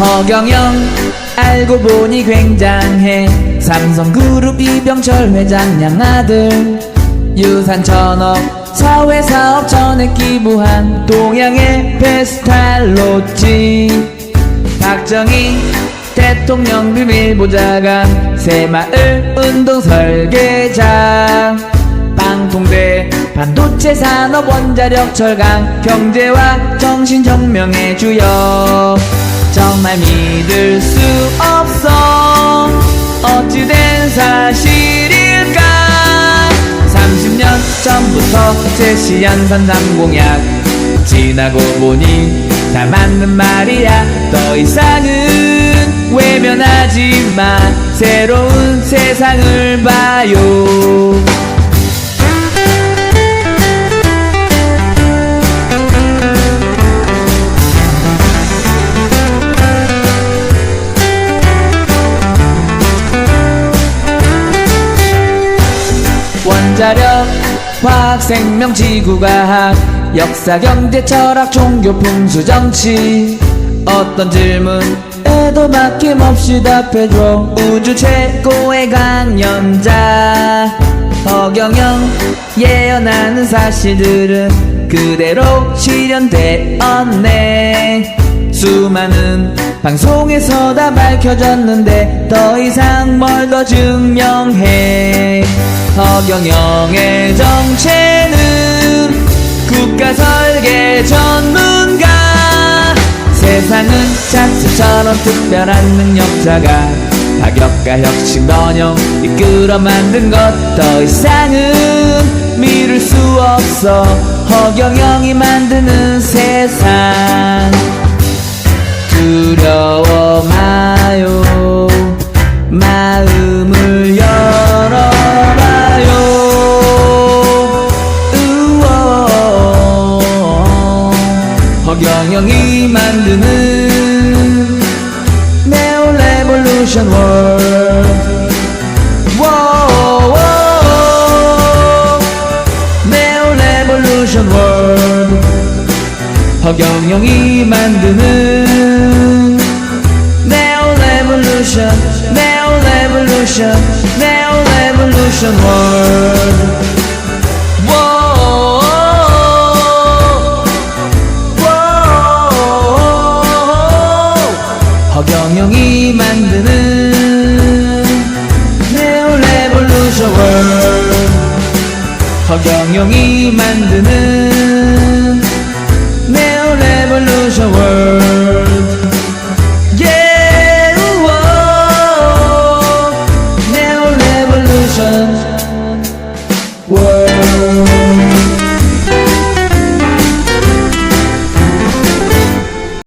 허경영 알고 보니 굉장해. 삼성그룹 이병철 회장 양아들. 유산 천억 사회사업 전액 기부한 동양의 베스탈로지 박정희 대통령 비밀보좌관. 새마을 운동 설계자 방통대 반도체 산업 원자력 철강. 경제와 정신혁명의 주역 정말 믿을 수 없어. 어찌된 사실일까? 30년 전부터 제시한 선삼공약. 지나고 보니 다 맞는 말이야. 더 이상은 외면하지 마. 새로운 세상을 봐요 원자력, 화학, 생명, 지구과학, 역사, 경제, 철학, 종교, 풍수, 정치. 어떤 질문에도 막힘없이 답해줘. 우주 최고의 강연자. 허경영 예언하는 사실들은 그대로 실현되었네. 수많은 방송에서 다 밝혀졌는데 더 이상 뭘 더 증명해 허경영의 정체는 국가 설계 전문가. 세상은 짝수처럼 특별한 능력자가 파격과 혁신 번영 이끌어 만든 것. 더 이상은 미룰 수 없어. 허경영이 만드는 세상 경영이 만드는 네오 레볼루션 월드. 네오 레볼루션 월드. 허경영이 만드는 네오 레볼루션 네오 레볼루션 네오 레볼루션 월드 영영이 만드는 네온 레볼루션 허경영이 만드는 네온 레볼루션 월드 네온 레볼루션 월드